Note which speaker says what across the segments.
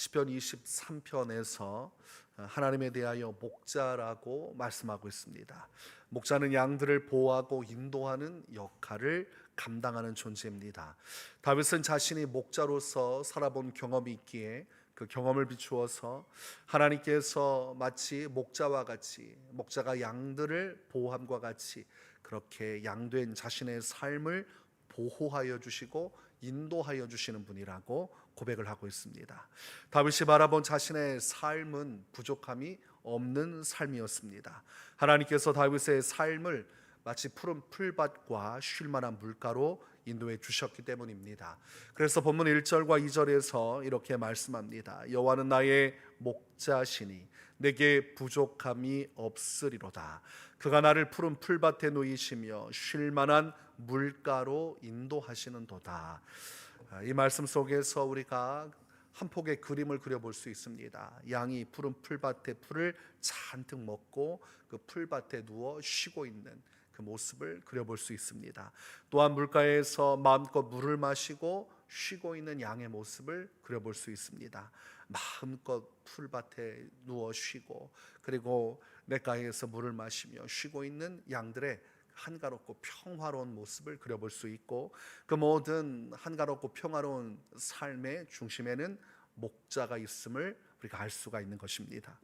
Speaker 1: 시편 23편에서 하나님에 대하여 목자라고 말씀하고 있습니다. 목자는 양들을 보호하고 인도하는 역할을 감당하는 존재입니다. 다윗은 자신이 목자로서 살아본 경험이 있기에 그 경험을 비추어서 하나님께서 마치 목자와 같이 목자가 양들을 보호함과 같이 그렇게 양된 자신의 삶을 보호하여 주시고 인도하여 주시는 분이라고 고백을 하고 있습니다. 다윗이 바라본 자신의 삶은 부족함이 없는 삶이었습니다. 하나님께서 다윗의 삶을 마치 푸른 풀밭과 쉴 만한 물가로 인도해 주셨기 때문입니다. 그래서 본문 1절과 2절에서 이렇게 말씀합니다. 여호와는 나의 목자시니 내게 부족함이 없으리로다. 그가 나를 푸른 풀밭에 놓이시며 쉴 만한 물가로 인도하시는 도다. 아, 이 말씀 속에서 우리가 한 폭의 그림을 그려볼 수 있습니다. 양이 푸른 풀밭에 풀을 잔뜩 먹고 그 풀밭에 누워 쉬고 있는 그 모습을 그려볼 수 있습니다. 또한 물가에서 마음껏 물을 마시고 쉬고 있는 양의 모습을 그려볼 수 있습니다. 마음껏 풀밭에 누워 쉬고 그리고 냇가에서 물을 마시며 쉬고 있는 양들의 한가롭고 평화로운 모습을 그려볼 수 있고 그 모든 한가롭고 평화로운 삶의 중심에는 목자가 있음을 우리가 알 수가 있는 것입니다.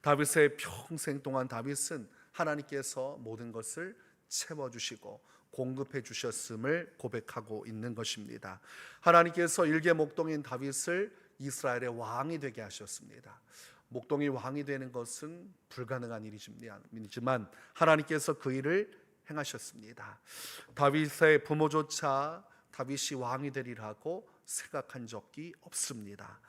Speaker 1: 다윗의 평생 동안 다윗은 하나님께서 모든 것을 채워 주시고 공급해 주셨음을 고백하고 있는 것입니다. 하나님께서 일개 목동인 다윗을 이스라엘의 왕이 되게 하셨습니다. 목동이 왕이 되는 것은 불가능한 일이지만 하나님께서 그 일을 행하셨습니다. 다윗의 부모조차 다윗이 왕이 되리라고 생각한 적이 없습니다.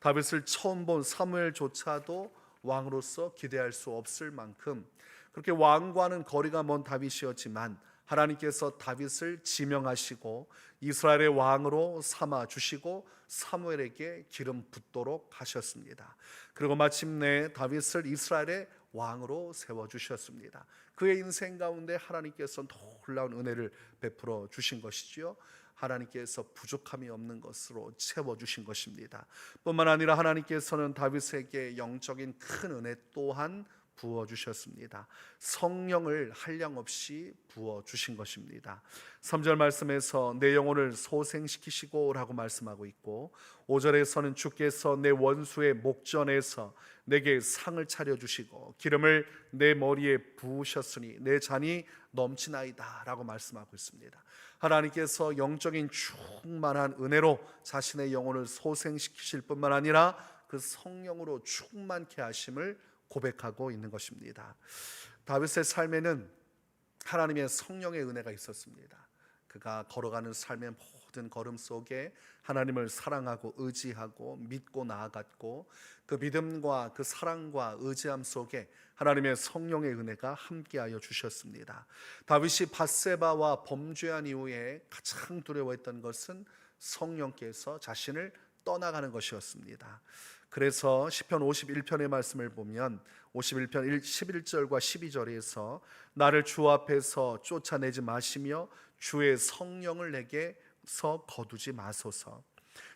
Speaker 1: 다윗을 처음 본 사무엘조차도 왕으로서 기대할 수 없을 만큼 그렇게 왕과는 거리가 먼 다윗이었지만 하나님께서 다윗을 지명하시고 이스라엘의 왕으로 삼아 주시고 사무엘에게 기름 붓도록 하셨습니다. 그리고 마침내 다윗을 이스라엘의 왕으로 세워 주셨습니다. 그의 인생 가운데 하나님께서 놀라운 은혜를 베풀어 주신 것이지요. 하나님께서 부족함이 없는 것으로 채워 주신 것입니다. 뿐만 아니라 하나님께서는 다윗에게 영적인 큰 은혜 또한 부어 주셨습니다. 성령을 한량없이 부어 주신 것입니다. 3절 말씀에서 내 영혼을 소생시키시고라고 말씀하고 있고 5절에서는 주께서 내 원수의 목전에서 내게 상을 차려 주시고 기름을 내 머리에 부으셨으니 내 잔이 넘치나이다라고 말씀하고 있습니다. 하나님께서 영적인 충만한 은혜로 자신의 영혼을 소생시키실 뿐만 아니라 그 성령으로 충만케 하심을 고백하고 있는 것입니다. 다윗의 삶에는 하나님의 성령의 은혜가 있었습니다. 그가 걸어가는 삶의 모든 걸음 속에 하나님을 사랑하고 의지하고 믿고 나아갔고 그 믿음과 그 사랑과 의지함 속에 하나님의 성령의 은혜가 함께하여 주셨습니다. 다윗이 바세바와 범죄한 이후에 가장 두려워했던 것은 성령께서 자신을 떠나가는 것이었습니다. 그래서 시편 51편의 말씀을 보면 51편 11절과 12절에서 나를 주 앞에서 쫓아내지 마시며 주의 성령을 내게서 거두지 마소서.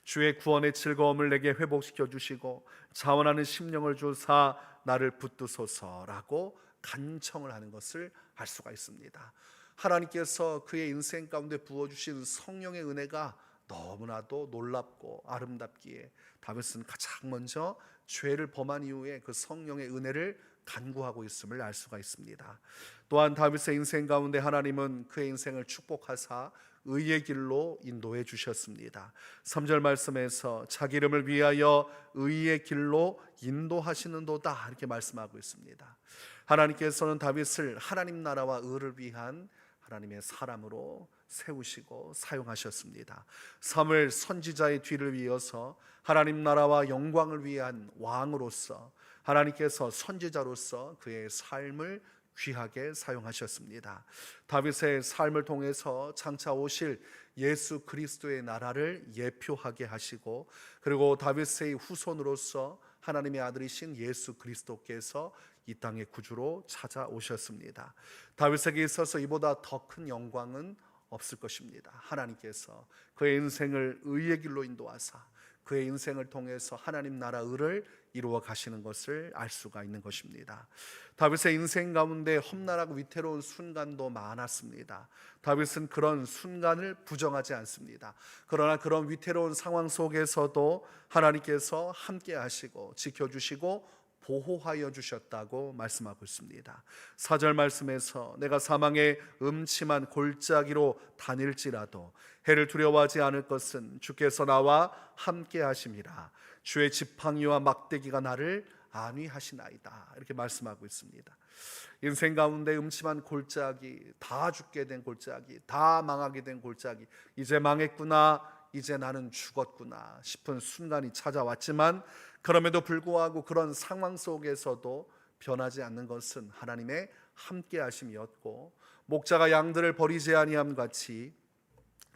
Speaker 1: 주의 구원의 즐거움을 내게 회복시켜 주시고 자원하는 심령을 주사 나를 붙드소서라고 간청을 하는 것을 알 수가 있습니다. 하나님께서 그의 인생 가운데 부어 주신 성령의 은혜가 너무나도 놀랍고 아름답기에 다윗은 가장 먼저 죄를 범한 이후에 그 성령의 은혜를 간구하고 있음을 알 수가 있습니다. 또한 다윗의 인생 가운데 하나님은 그의 인생을 축복하사 의의 길로 인도해 주셨습니다. 3절 말씀에서 자기 이름을 위하여 의의 길로 인도하시는도다 이렇게 말씀하고 있습니다. 하나님께서는 다윗을 하나님 나라와 의를 위한 하나님의 사람으로 세우시고 사용하셨습니다. 사무엘 선지자의 뒤를 이어서 하나님 나라와 영광을 위한 왕으로서 하나님께서 선지자로서 그의 삶을 귀하게 사용하셨습니다. 다윗의 삶을 통해서 장차 오실 예수 그리스도의 나라를 예표하게 하시고 그리고 다윗의 후손으로서 하나님의 아들이신 예수 그리스도께서 이 땅의 구주로 찾아오셨습니다. 다윗에게 있어서 이보다 더 큰 영광은 없을 것입니다. 하나님께서 그의 인생을 의의 길로 인도하사 그의 인생을 통해서 하나님 나라 의를 이루어 가시는 것을 알 수가 있는 것입니다. 다윗의 인생 가운데 험난하고 위태로운 순간도 많았습니다. 다윗은 그런 순간을 부정하지 않습니다. 그러나 그런 위태로운 상황 속에서도 하나님께서 함께 하시고 지켜 주시고 보호하여 주셨다고 말씀하고 있습니다. 사절 말씀에서 내가 사망의 음침한 골짜기로 다닐지라도 해를 두려워하지 않을 것은 주께서 나와 함께 하심이라. 주의 지팡이와 막대기가 나를 안위하시나이다. 이렇게 말씀하고 있습니다. 인생 가운데 음침한 골짜기, 다 죽게 된 골짜기, 다 망하게 된 골짜기, 이제 망했구나, 이제 나는 죽었구나 싶은 순간이 찾아왔지만 그럼에도 불구하고 그런 상황 속에서도 변하지 않는 것은 하나님의 함께 하심이었고 목자가 양들을 버리지 아니함 같이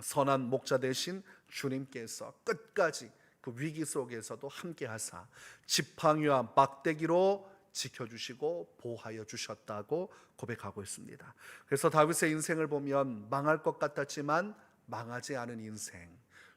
Speaker 1: 선한 목자 대신 주님께서 끝까지 그 위기 속에서도 함께 하사 지팡이와 막대기로 지켜주시고 보호하여 주셨다고 고백하고 있습니다. 그래서 다윗의 인생을 보면 망할 것 같았지만 망하지 않은 인생,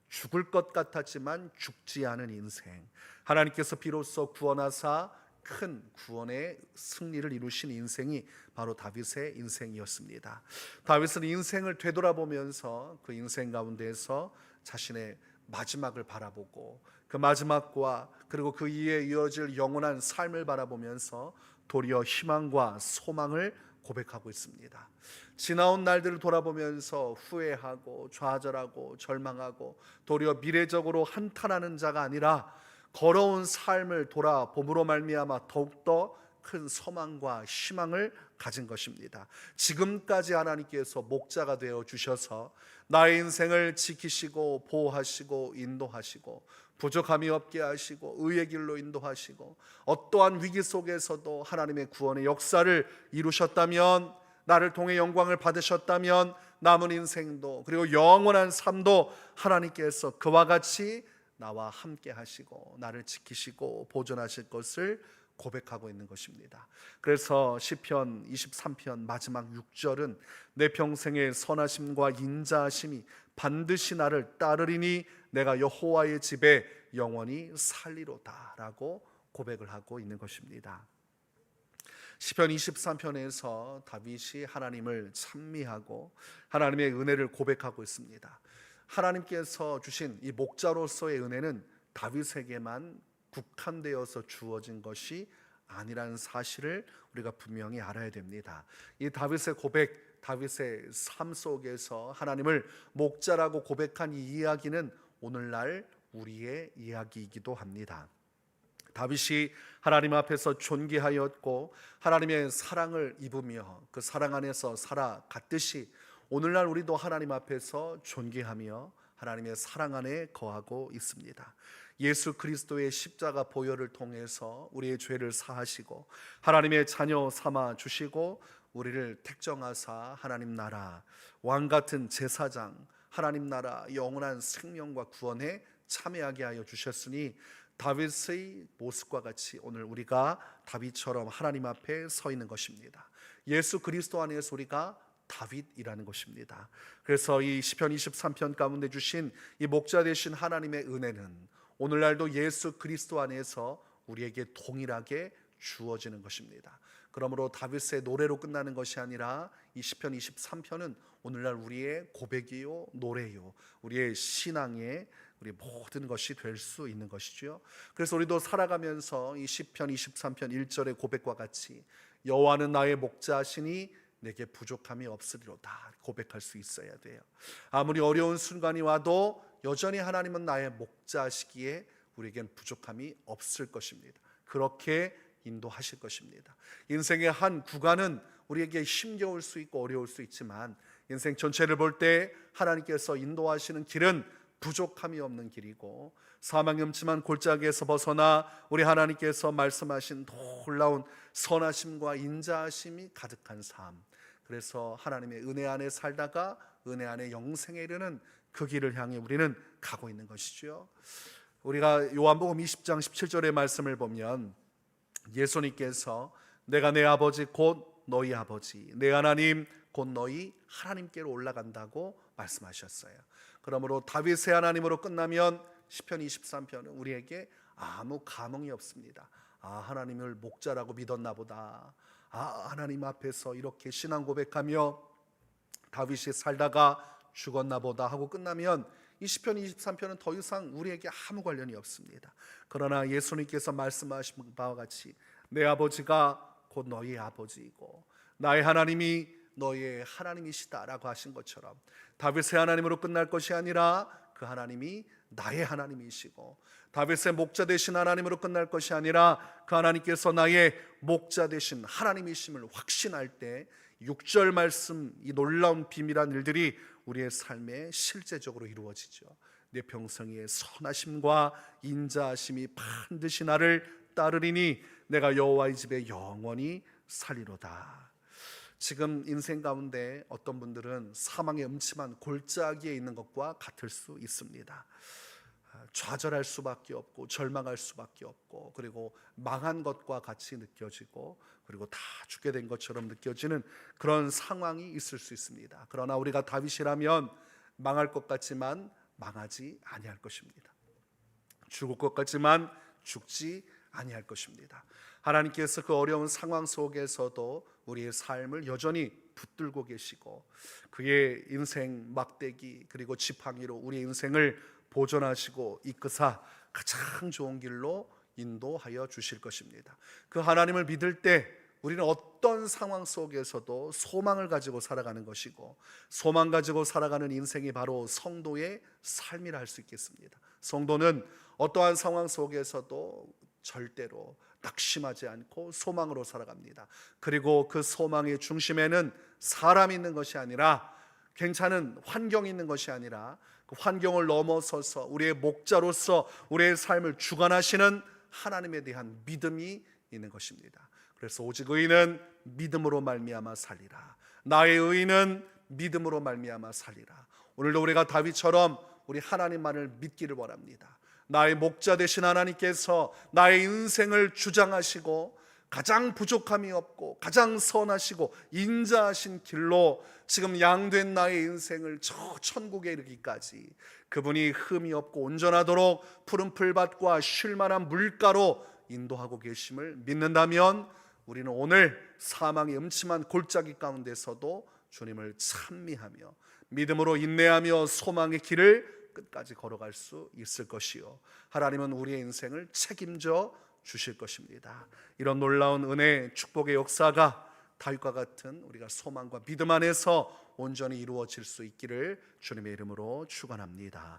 Speaker 1: 죽을 것 같았지만 죽지 않은 인생, 하나님께서 비로소 구원하사 큰 구원의 승리를 이루신 인생이 바로 다윗의 인생이었습니다. 다윗은 인생을 되돌아보면서 그 인생 가운데서 자신의 마지막을 바라보고 그 마지막과 그리고 그 이에 이어질 영원한 삶을 바라보면서 도리어 희망과 소망을 고백하고 있습니다. 지나온 날들을 돌아보면서 후회하고 좌절하고 절망하고 도리어 미래적으로 한탄하는 자가 아니라 걸어온 삶을 돌아봄으로 말미암아 더욱더 큰 소망과 희망을 가진 것입니다. 지금까지 하나님께서 목자가 되어 주셔서 나의 인생을 지키시고 보호하시고 인도하시고 부족함이 없게 하시고 의의 길로 인도하시고 어떠한 위기 속에서도 하나님의 구원의 역사를 이루셨다면 나를 통해 영광을 받으셨다면 남은 인생도 그리고 영원한 삶도 하나님께서 그와 같이 나와 함께 하시고 나를 지키시고 보존하실 것을 고백하고 있는 것입니다. 그래서 시편 23편 마지막 6절은 내 평생의 선하심과 인자하심이 반드시 나를 따르리니 내가 여호와의 집에 영원히 살리로다라고 고백을 하고 있는 것입니다. 시편 23편에서 다윗이 하나님을 찬미하고 하나님의 은혜를 고백하고 있습니다. 하나님께서 주신 이 목자로서의 은혜는 다윗에게만 국한되어서 주어진 것이 아니라는 사실을 우리가 분명히 알아야 됩니다. 이 다윗의 고백, 다윗의 삶 속에서 하나님을 목자라고 고백한 이 이야기는 오늘날 우리의 이야기이기도 합니다. 다윗이 하나님 앞에서 존귀하였고 하나님의 사랑을 입으며 그 사랑 안에서 살아갔듯이 오늘날 우리도 하나님 앞에서 존귀하며 하나님의 사랑 안에 거하고 있습니다. 예수 그리스도의 십자가 보혈을 통해서 우리의 죄를 사하시고 하나님의 자녀 삼아 주시고 우리를 택정하사 하나님 나라 왕 같은 제사장 하나님 나라 영원한 생명과 구원에 참여하게 하여 주셨으니 다윗의 모습과 같이 오늘 우리가 다윗처럼 하나님 앞에 서 있는 것입니다. 예수 그리스도 안에서 우리가 다윗이라는 것입니다. 그래서 이 시편 23편 가운데 주신 이 목자 되신 하나님의 은혜는 오늘날도 예수 그리스도 안에서 우리에게 동일하게 주어지는 것입니다. 그러므로 다윗의 노래로 끝나는 것이 아니라 이 시편 23편은 오늘날 우리의 고백이요 노래요 우리의 신앙의 우리 모든 것이 될 수 있는 것이죠. 그래서 우리도 살아가면서 이 시편 23편 1절의 고백과 같이 여호와는 나의 목자시니 내게 부족함이 없으리로다 고백할 수 있어야 돼요. 아무리 어려운 순간이 와도 여전히 하나님은 나의 목자시기에 우리에겐 부족함이 없을 것입니다. 그렇게 인도하실 것입니다. 인생의 한 구간은 우리에게 힘겨울 수 있고 어려울 수 있지만 인생 전체를 볼 때 하나님께서 인도하시는 길은 부족함이 없는 길이고 사망 염침한 골짜기에서 벗어나 우리 하나님께서 말씀하신 놀라운 선하심과 인자하심이 가득한 삶. 그래서 하나님의 은혜 안에 살다가 은혜 안에 영생에 이르는 그 길을 향해 우리는 가고 있는 것이죠. 우리가 요한복음 20장 17절의 말씀을 보면 예수님께서 내가 내 아버지 곧 너희 아버지 내 하나님 곧 너희 하나님께로 올라간다고 말씀하셨어요. 그러므로 다윗의 하나님으로 끝나면 시편 23편은 우리에게 아무 감흥이 없습니다. 아 하나님을 목자라고 믿었나 보다. 아 하나님 앞에서 이렇게 신앙 고백하며 다윗이 살다가 죽었나 보다 하고 끝나면 이 시편 23편은 더 이상 우리에게 아무 관련이 없습니다. 그러나 예수님께서 말씀하신 바와 같이 내 아버지가 곧 너희의 아버지이고 나의 하나님이 너희의 하나님이시다라고 하신 것처럼 다윗의 하나님으로 끝날 것이 아니라 그 하나님이 나의 하나님이시고 다윗의 목자 되신 하나님으로 끝날 것이 아니라 그 하나님께서 나의 목자 되신 하나님이심을 확신할 때 6절 말씀 이 놀라운 비밀한 일들이 우리의 삶에 실제적으로 이루어지죠. 내 평생의 선하심과 인자하심이 반드시 나를 따르리니 내가 여호와의 집에 영원히 살리로다. 지금 인생 가운데 어떤 분들은 사망의 음침한 골짜기에 있는 것과 같을 수 있습니다. 좌절할 수밖에 없고 절망할 수밖에 없고 그리고 망한 것과 같이 느껴지고 그리고 다 죽게 된 것처럼 느껴지는 그런 상황이 있을 수 있습니다. 그러나 우리가 다윗이라면 망할 것 같지만 망하지 아니할 것입니다. 죽을 것 같지만 죽지 아니할 것입니다. 하나님께서 그 어려운 상황 속에서도 우리의 삶을 여전히 붙들고 계시고 그의 인생 막대기 그리고 지팡이로 우리의 인생을 보존하시고 이끄사 가장 좋은 길로 인도하여 주실 것입니다. 그 하나님을 믿을 때 우리는 어떤 상황 속에서도 소망을 가지고 살아가는 것이고 소망 가지고 살아가는 인생이 바로 성도의 삶이라 할 수 있겠습니다. 성도는 어떠한 상황 속에서도 절대로 낙심하지 않고 소망으로 살아갑니다. 그리고 그 소망의 중심에는 사람이 있는 것이 아니라 괜찮은 환경이 있는 것이 아니라 그 환경을 넘어서서 우리의 목자로서 우리의 삶을 주관하시는 하나님에 대한 믿음이 있는 것입니다. 그래서 오직 의인은 믿음으로 말미암아 살리라. 나의 의인은 믿음으로 말미암아 살리라. 오늘도 우리가 다윗처럼 우리 하나님만을 믿기를 원합니다. 나의 목자 되신 하나님께서 나의 인생을 주장하시고 가장 부족함이 없고 가장 선하시고 인자하신 길로 지금 양된 나의 인생을 저 천국에 이르기까지 그분이 흠이 없고 온전하도록 푸른 풀밭과 쉴만한 물가로 인도하고 계심을 믿는다면 우리는 오늘 사망의 음침한 골짜기 가운데서도 주님을 찬미하며 믿음으로 인내하며 소망의 길을 끝까지 걸어갈 수 있을 것이요. 하나님은 우리의 인생을 책임져 주실 것입니다. 이런 놀라운 은혜, 축복의 역사가 다윗과 같은 우리가 소망과 믿음 안에서 온전히 이루어질 수 있기를 주님의 이름으로 축원합니다.